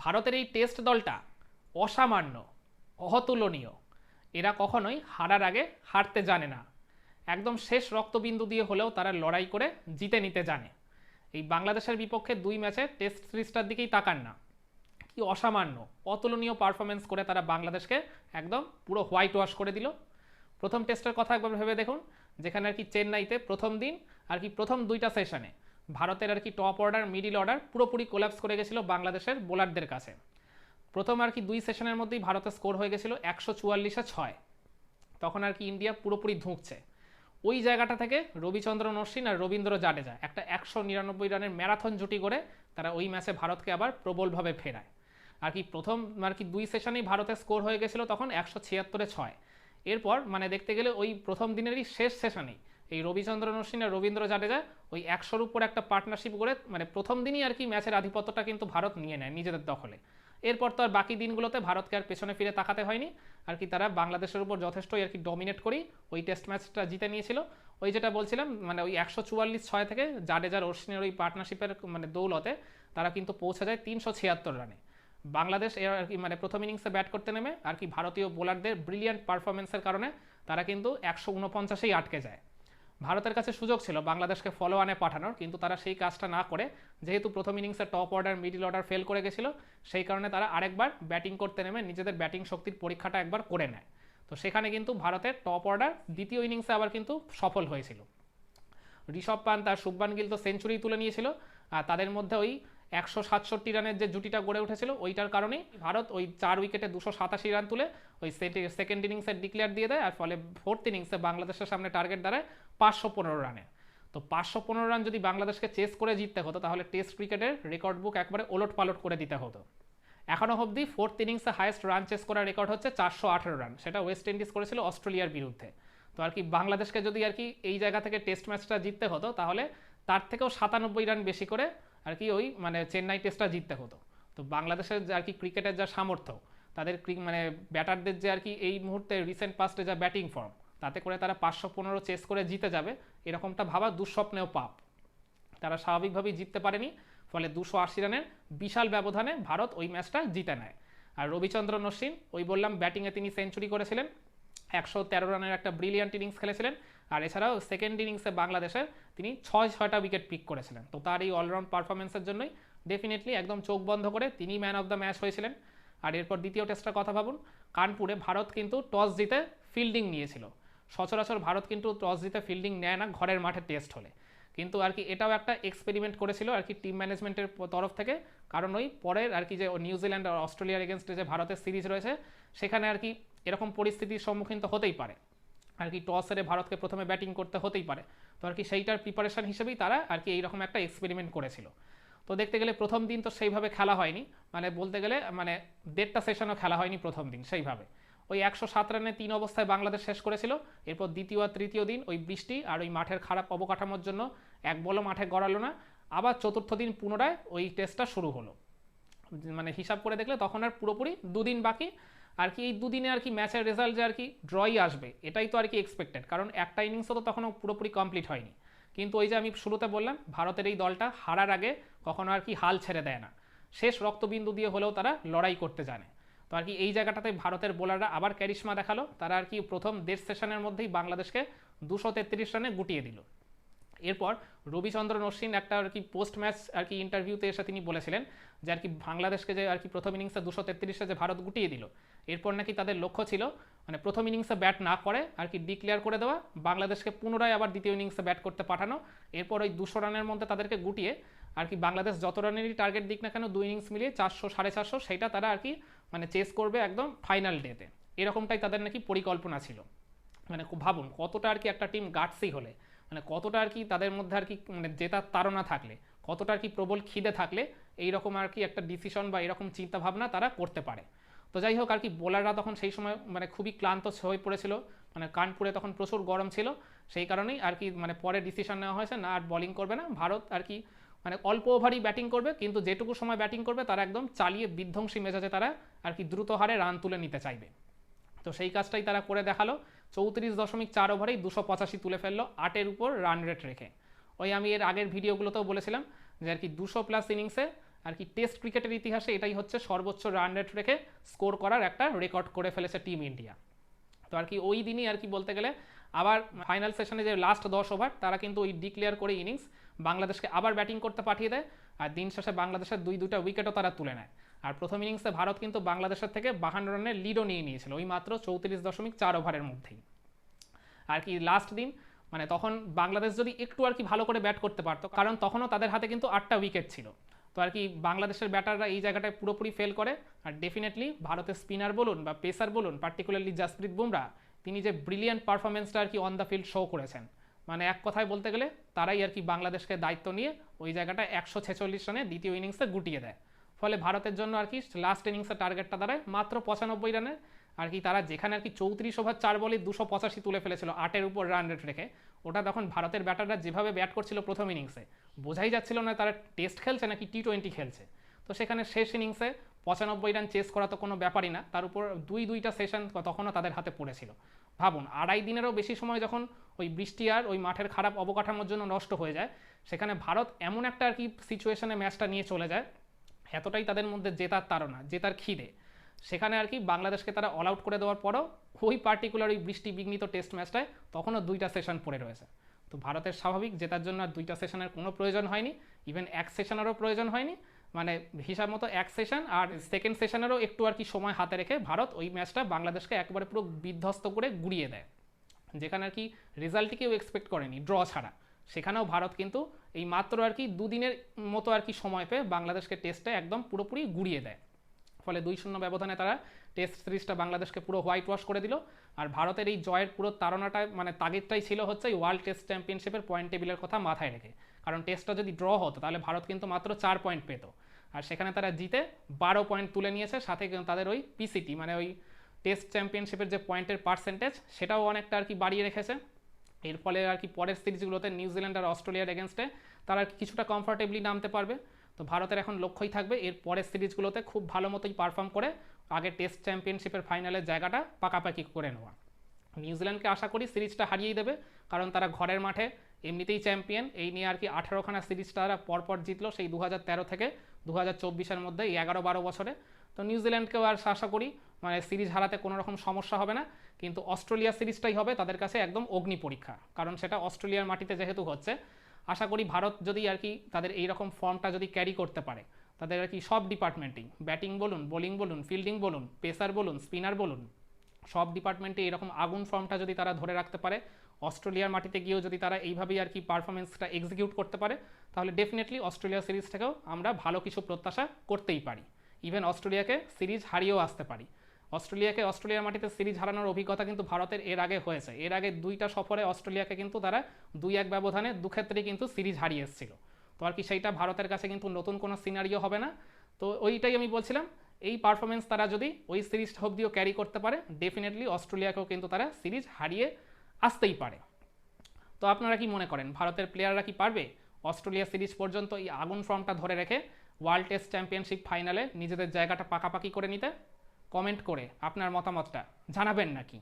ভারতের এই টেস্ট দলটা অসামান্য, অতুলনীয়। এরা কখনোই হারার আগে হারতে জানে না। একদম শেষ রক্তবিন্দু দিয়ে হলেও তারা লড়াই করে জিতে নিতে জানে। এই বাংলাদেশের বিপক্ষে দুই ম্যাচে টেস্ট সিরিজটার দিকেই তাকান না। কি অসামান্য, অতুলনীয় পারফরমেন্স করে তারা বাংলাদেশকে একদম পুরো হোয়াইট ওয়াশ করে দিল। প্রথম টেস্টের কথা একবার ভেবে দেখুন, যেখানে আর কি চেন্নাইতে প্রথম দিন আর কি প্রথম দুইটা সেশনে ভারতের আর কি টপ অর্ডার মিডিল অর্ডার পুরোপুরি কোলাপস করে গেছিল বাংলাদেশের বোলারদের কাছে। প্রথম আর কি দুই সেশনের মধ্যেই ভারতের স্কোর হয়ে গেছিল একশো চুয়াল্লিশে ছয়। তখন আর কি ইন্ডিয়া পুরোপুরি ধুঁকছে। ওই জায়গাটা থেকে রবিচন্দ্র অশ্বিন আর রবীন্দ্র জাডেজা একটা একশো নিরানব্বই রানের ম্যারাথন জুটি করে তারা ওই ম্যাচে ভারতকে আবার প্রবলভাবে ফেরায়। আর কি প্রথম আর কি দুই সেশনেই ভারতের স্কোর হয়ে গেছিল তখন একশো ছিয়াত্তরে ছয়। এরপর মানে দেখতে গেলে ওই প্রথম দিনেরই শেষ সেশনেই এই রবিচন্দ্রন অশ্বিন আর রবীন্দ্র জাডেজা ওই একশোর উপর একটা পার্টনারশিপ করে মানে প্রথম দিনই আর কি ম্যাচের আধিপত্যটা কিন্তু ভারত নিয়ে নেয় নিজেদের দখলে। এরপর তো আর বাকি দিনগুলোতে ভারতকে আর পেছনে ফিরে তাকাতে হয়নি। আর কি তারা বাংলাদেশের উপর যথেষ্টই আর কি ডমিনেট করেই ওই টেস্ট ম্যাচটা জিতে নিয়েছিল। ওই যেটা বলছিলাম মানে ওই একশো চুয়াল্লিশ ছয় থেকে জাডেজার অশ্বিনের ওই পার্টনারশিপের মানে দৌলতে তারা কিন্তু পৌঁছে যায় তিনশো ছিয়াত্তর রানে বাংলাদেশ এর আর কি মানে প্রথম ইনিংসে ব্যাট করতে নেমে আর কি ভারতীয় বোলারদের ব্রিলিয়ান্ট পারফরমেন্সের কারণে তারা কিন্তু একশো উনপঞ্চাশেই আটকে যায়। ভারতের কাছে সুযোগ ছিল বাংলাদেশকে ফলো আনে পাঠানোর, কিন্তু তারা সেই কাজটা না করে। যেহেতু প্রথম ইনিংসে top order middle order fail করে গেছিল, সেই কারণে তারা আরেকবার ব্যাটিং করতে নেমে নিজেদের ব্যাটিং শক্তির পরীক্ষাটা একবার করে নেয়। তো সেখানে কিন্তু ভারতের টপ অর্ডার দ্বিতীয় ইনিংসে আবার কিন্তু সফল হয়েছিল। ঋষভ পান্ত আর শুভমান গিল তো সেঞ্চুরি তুলে নিয়েছিল আর তাদের মধ্যে ওই একশো সাতষট্টি রানের যে জুটিটা গড়ে উঠেছিল, ওইটার কারণেই ভারত ওই চার উইকেটে দুশো সাতাশি রান তুলে ওই সেকেন্ড ইনিংসে ডিক্লেয়ার দিয়ে দেয়, আর ফলে ফোর্থ ইনিংসে বাংলাদেশের সামনে টার্গেট দাঁড়ায় পাঁচশো পনেরো রানে। তো পাঁচশো পনেরো রান যদি বাংলাদেশকে চেস করে জিততে হতো, তাহলে টেস্ট ক্রিকেটের রেকর্ড বুক একবারে ওলট পালট করে দিতে হতো। এখনও অবধি ফোর্থ ইনিংসে হাইয়েস্ট রান চেস করার রেকর্ড হচ্ছে চারশো আঠেরো রান, সেটা ওয়েস্ট ইন্ডিজ করেছিল অস্ট্রেলিয়ার বিরুদ্ধে। তো আর কি বাংলাদেশকে যদি আর কি এই জায়গা থেকে টেস্ট ম্যাচটা জিততে হতো, তাহলে তার থেকেও সাতানব্বই রান বেশি করে আর কি ওই মানে চেন্নাই টেস্টটা জিততে হতো। তো বাংলাদেশের যে আর কি ক্রিকেটের যা সামর্থ্য, তাদের মানে ব্যাটারদের যে আর কি এই মুহূর্তে রিসেন্ট পাস্টে যা ব্যাটিং ফর্ম তাতে করে তারা পাঁচশো পনেরো চেস করে জিতে যাবে, এরকমটা ভাবা দুঃস্বপ্নেও পাপ। তারা স্বাভাবিকভাবেই জিততে পারেনি, ফলে দুশো আশি রানের বিশাল ব্যবধানে ভারত ওই ম্যাচটা জিতে নেয়। আর রবিচন্দ্রন অশ্বিন ওই বললাম ব্যাটিংয়ে তিনি সেঞ্চুরি করেছিলেন, একশো তেরো রানের একটা ব্রিলিয়ান্ট ইনিংস খেলেছিলেন আর এছাড়াও সেকেন্ড ইনিংসে বাংলাদেশের তিনি ছয়, ছয়টা উইকেট পিক করেছিলেন। তো তার এই অলরাউন্ড পারফরমেন্সের জন্যই ডেফিনেটলি একদম চোখ বন্ধ করে তিনি ম্যান অফ দ্য ম্যাচ হয়েছিলেন। আর এরপর দ্বিতীয় টেস্টের কথা ভাবুন, কানপুরে ভারত কিন্তু টস জিতে ফিল্ডিং নিয়েছিল। সচরাচর ভারত কিন্তু টস জিতে ফিল্ডিং নেয় না, ঘরের মাঠে টেস্ট হলে। কিন্তু আর কি এটাও একটা এক্সপেরিমেন্ট করেছিল আর কি টিম ম্যানেজমেন্টের তরফ থেকে। কারণ ওই পরের আর কি যে নিউজিল্যান্ড আর অস্ট্রেলিয়ার এগেনস্টে যে ভারতের সিরিজ রয়েছে, সেখানে আর কি এরকম পরিস্থিতির সম্মুখীন তো হতেই পারে। আর কি টস হেরে ভারতকে প্রথমে ব্যাটিং করতে হতেই পারে। তো আর কি সেইটার প্রিপারেশন হিসেবেই তারা আর কি এইরকম একটা এক্সপেরিমেন্ট করেছিল। তো দেখতে গেলে প্রথম দিন তো সেইভাবে খেলা হয়নি। মানে বলতে গেলে মানে দেড়টা সেশনও খেলা হয়নি প্রথম দিন সেইভাবে। ওই একশো সাত রানে তিন অবস্থায় বাংলাদেশ শেষ করেছিল। এরপর দ্বিতীয় আর তৃতীয় দিন ওই বৃষ্টি আর ওই মাঠের খারাপ অবকাঠামোর জন্য এক বলও মাঠে গড়ালো না। আবার চতুর্থ দিন পুনরায় ওই টেস্টটা শুরু হলো। মানে হিসাব করে দেখলে তখন আর পুরোপুরি দুদিন বাকি। আর কি এই দুদিনে আর কি ম্যাচের রেজাল্ট যে আর কি ড্রই আসবে, এটাই তো আর কি এক্সপেক্টেড কারণ একটা ইনিংসও তো তখনও পুরোপুরি কমপ্লিট হয়নি। কিন্তু ওই যে আমি শুরুতে বললাম, ভারতের এই দলটা হারার আগে কখনো আর কি হাল ছেড়ে দেয় না। শেষ রক্তবিন্দু দিয়ে হলেও তারা লড়াই করতে জানে। তো আর কি এই জায়গাটাতে ভারতের বোলাররা আবার ক্যারিশমা দেখাল, তারা আর কি প্রথম দেড় সেশনের মধ্যেই বাংলাদেশকে দুশো তেত্রিশ রানে গুটিয়ে দিল। এরপর রবিচন্দ্রন অশ্বিন একটা আর কি পোস্ট ম্যাচ আর কি ইন্টারভিউতে এসে তিনি বলেছিলেন যে আর কি বাংলাদেশকে যে আর কি প্রথম ইনিংসে দুশো তেত্রিশে যে ভারত গুটিয়ে দিল, এরপর নাকি তাদের লক্ষ্য ছিল মানে প্রথম ইনিংসে ব্যাট না করে আর কি ডিক্লেয়ার করে দেওয়া, বাংলাদেশকে পুনরায় আবার দ্বিতীয় ইনিংসে ব্যাট করতে পাঠানো, এরপর ওই দুশো রানের মধ্যে তাদেরকে গুটিয়ে আর কি বাংলাদেশ যত রানেরই টার্গেট দিক না কেন দুই ইনিংস মিলিয়ে চারশো, সাড়ে চারশো সেটা তারা আর কি মানে চেস করবে একদম ফাইনাল ডেতে এরকমটাই তাদের নাকি পরিকল্পনা ছিল। মানে খুব ভাবুন কতটা আর কি একটা টিম গাটসি হলে। মানে কতটা আর কি তাদের মধ্যে আর কি মানে জেতার তাড়না থাকলে, কতটা আর কি প্রবল খিদে থাকলে এইরকম আর কি একটা ডিসিশন বা এরকম চিন্তাভাবনা তারা করতে পারে। তো যাই হোক আর কি বোলাররা তখন সেই সময় মানে খুবই ক্লান্ত হয়ে পড়েছিল মানে কানপুরে তখন প্রচুর গরম ছিল, সেই কারণেই আর কি মানে পরে ডিসিশন নেওয়া হয়েছে, না আর বলিং করবে না, ভারত আর কি মানে অল্প ওভারই ব্যাটিং করবে, কিন্তু যেটুকু সময় ব্যাটিং করবে তারা একদম চালিয়ে বিধ্বংসী মেজাজে তারা আর কি দ্রুত হারে রান তুলে নিতে চাইবে। তো সেই কাজটাই তারা করে দেখাল চৌত্রিশ দশমিক চার ওভারেই দুশো পঁচাশি তুলে ফেলল, আটের উপর রান রেট রেখে। ওই আমি এর আগের ভিডিওগুলোতেও বলেছিলাম যে আর কি দুশো প্লাস ইনিংসে আর কি টেস্ট ক্রিকেটের ইতিহাসে এটাই হচ্ছে সর্বোচ্চ রান রেট রেখে স্কোর করার একটা রেকর্ড করে ফেলেছে টিম ইন্ডিয়া তো আর কি ওই দিনই আর কি বলতে গেলে আবার ফাইনাল সেশনে যে লাস্ট দশ ওভার তারা কিন্তু ওই ডিক্লেয়ার করে ইনিংস বাংলাদেশকে আবার ব্যাটিং করতে পাঠিয়ে দেয়, আর দিন শেষে বাংলাদেশের দুই দুটা উইকেটও তারা তুলে নেয়। আর প্রথম ইনিংসে ভারত কিন্তু বাংলাদেশের থেকে বাহান্ন রানের লিডও নিয়ে নিয়েছিল। ওই মাত্র চৌত্রিশ দশমিক চার ওভারের মধ্যেই। আর কি লাস্ট দিন মানে তখন বাংলাদেশ যদি একটু আর কি ভালো করে ব্যাট করতে পারতো, কারণ তখনও তাদের হাতে কিন্তু আটটা উইকেট ছিল। তো আর কি বাংলাদেশের ব্যাটাররা এই জায়গাটায় পুরোপুরি ফেল করে। আর ডেফিনেটলি ভারতের স্পিনার বলুন বা পেসার বলুন পার্টিকুলারলি জাসপ্রীত বুমরা তিনি যে ব্রিলিয়ান্ট পারফরমেন্সটা আর কি অন দ্য ফিল্ড শো করেছেন। মানে এক কথায় বলতে গেলে, তারাই আর কি বাংলাদেশকে দায়িত্ব নিয়ে ওই জায়গাটা একশো ছেচল্লিশ রানে দ্বিতীয় ইনিংসে গুটিয়ে দেয়। ফলে ভারতের জন্য আর কি লাস্ট ইনিংসের টার্গেটটা দাঁড়ায় মাত্র পঁচানব্বই রানের আর কি তারা যেখানে আর কি চৌত্রিশ ওভার চার বলে দুশো পঁচাশি তুলে ফেলেছিল, আটের উপর রান রেট রেখে। ওটা তখন ভারতের ব্যাটাররা যেভাবে ব্যাট করছিল প্রথম ইনিংসে বোঝাই যাচ্ছিল না তারা টেস্ট খেলছে নাকি টি টোয়েন্টি খেলছে। তো সেখানে শেষ ইনিংসে পঁচানব্বই রান চেস করা তো কোনো ব্যাপারই না, তার উপর দুই দুইটা সেশন তখনও তাদের হাতে পড়েছিল। ভাবুন, আড়াই দিনেরও বেশি সময় যখন ওই বৃষ্টি আর ওই মাঠের খারাপ অবকাঠামোর জন্য নষ্ট হয়ে যায়, সেখানে ভারত এমন একটা আর কি সিচুয়েশনে ম্যাচটা নিয়ে চলে যায় এতটাই তাদের মধ্যে জেতার তাড়না, জেতার খিদে। সেখানে আর কি বাংলাদেশকে তারা অল আউট করে দেওয়ার পরও ওই পার্টিকুলার ওই বৃষ্টি বিঘ্নিত টেস্ট ম্যাচটায় তখনও দুইটা সেশন পড়ে রয়েছে। তো ভারতের স্বাভাবিক জেতার জন্য আর দুইটা সেশনের কোনো প্রয়োজন হয়নি ইভেন এক সেশনেরও প্রয়োজন হয়নি। মানে হিসাব মতো এক সেশন আর সেকেন্ড সেশনেরও একটু আর কি সময় হাতে রেখে ভারত ওই ম্যাচটা বাংলাদেশকে একবারে পুরো বিধ্বস্ত করে গুড়িয়ে দেয়। যেখানে আর কি রেজাল্টটি কেউ এক্সপেক্ট করেনি ড্র ছাড়া। সেখানেও ভারত কিন্তু এই মাত্র আর কি দুদিনের মতো আর কি সময় পেয়ে বাংলাদেশকে টেস্টে একদম পুরোপুরি গুড়িয়ে দেয়। ফলে দুই শূন্য ব্যবধানে তারা টেস্ট সিরিজটা বাংলাদেশকে পুরো হোয়াইট ওয়াশ করে দিল। আর ভারতের এই জয়ের পুরো তাড়নাটা মানে তাগিদটাই ছিল হচ্ছে এই ওয়ার্ল্ড টেস্ট চ্যাম্পিয়নশিপের পয়েন্ট টেবিলের কথা মাথায় রেখে। কারণ টেস্টটা যদি ড্র হতো, তাহলে ভারত কিন্তু মাত্র চার পয়েন্ট পেত। আর সেখানে তারা জিতে বারো পয়েন্ট তুলে নিয়েছে, সাথে তাদের ওই পিসিটি মানে ওই টেস্ট চ্যাম্পিয়নশিপের যে পয়েন্টের পার্সেন্টেজ সেটাও অনেকটা আর কি বাড়িয়ে রেখেছে। এর ফলে আর কি পরের সিরিজগুলোতে নিউজিল্যান্ড আর অস্ট্রেলিয়ার এগেনস্টে তারা আর কিছুটা কমফর্টেবলি নামতে পারবে। তো ভারতের এখন লক্ষ্যই থাকবে এর পরের সিরিজগুলোতে খুব ভালো মতোই পারফর্ম করে আগে টেস্ট চ্যাম্পিয়নশিপের ফাইনালের জায়গাটা পাকাপাকি করে নেওয়া। নিউজিল্যান্ডকে আশা করি সিরিজটা হারিয়েই দেবে, কারণ তারা ঘরের মাঠে এমনিতেই চ্যাম্পিয়ন এই নিয়ে আর কি আঠারোখানা সিরিজ তারা পরপর জিতলো সেই দু হাজার তেরো থেকে দু হাজার চব্বিশের মধ্যে এই এগারো বারো বছরে। তো নিউজিল্যান্ডকেও আর আশা করি মানে সিরিজ হারাতে কোনো রকম সমস্যা হবে না, কিন্তু অস্ট্রেলিয়া সিরিজটাই হবে তাদের কাছে একদম অগ্নি পরীক্ষা। কারণ সেটা অস্ট্রেলিয়ার মাটিতে যেহেতু হচ্ছে, আশা করি ভারত যদি আর কি তাদের এই রকম ফর্মটা যদি ক্যারি করতে পারে, তাদের আর কি সব ডিপার্টমেন্টেই ব্যাটিং বলুন বোলিং বলুন ফিল্ডিং বলুন পেসার বলুন স্পিনার বলুন, সব ডিপার্টমেন্টে এরকম আগুন ফর্মটা যদি তারা ধরে রাখতে পারে, অস্ট্রেলিয়ার মাটিতে গিয়েও যদি তারা এইভাবেই আর কি পারফরমেন্সটা এক্সিকিউট করতে পারে, তাহলে ডেফিনেটলি অস্ট্রেলিয়া সিরিজ থেকেও আমরা ভালো কিছু প্রত্যাশা করতেই পারি। ইভেন অস্ট্রেলিয়াকে সিরিজ হারিয়েও আসতে পারি। অস্ট্রেলিয়াকে অস্ট্রেলিয়ার মাটিতে সিরিজ হারানোর অভিজ্ঞতা কিন্তু ভারতের এর আগে হয়েছে। এর আগে দুইটা সফরে অস্ট্রেলিয়াকে কিন্তু তারা দুই এক ব্যবধানে দু ক্ষেত্রেই কিন্তু সিরিজ হারিয়ে এসেছিল। তো আর কি সেইটা ভারতের কাছে কিন্তু নতুন কোনো সিনারিও হবে না। তো ওইটাই আমি বলছিলাম, এই পারফরমেন্স তারা যদি ওই সিরিজটা অবধিও ক্যারি করতে পারে ডেফিনেটলি অস্ট্রেলিয়াকেও কিন্তু তারা সিরিজ হারিয়ে আসতেই পারে। তো আপনারা কি মনে করেন, ভারতের প্লেয়াররা কি পারবে অস্ট্রেলিয়া সিরিজ পর্যন্ত এই আগুন ফর্মটা ধরে রেখে ওয়ার্ল্ড টেস্ট চ্যাম্পিয়নশিপ ফাইনালে নিজেদের জায়গাটা পাকাপাকি করে নিতে? কমেন্ট করে আপনার মতামতটা জানাবেন নাকি?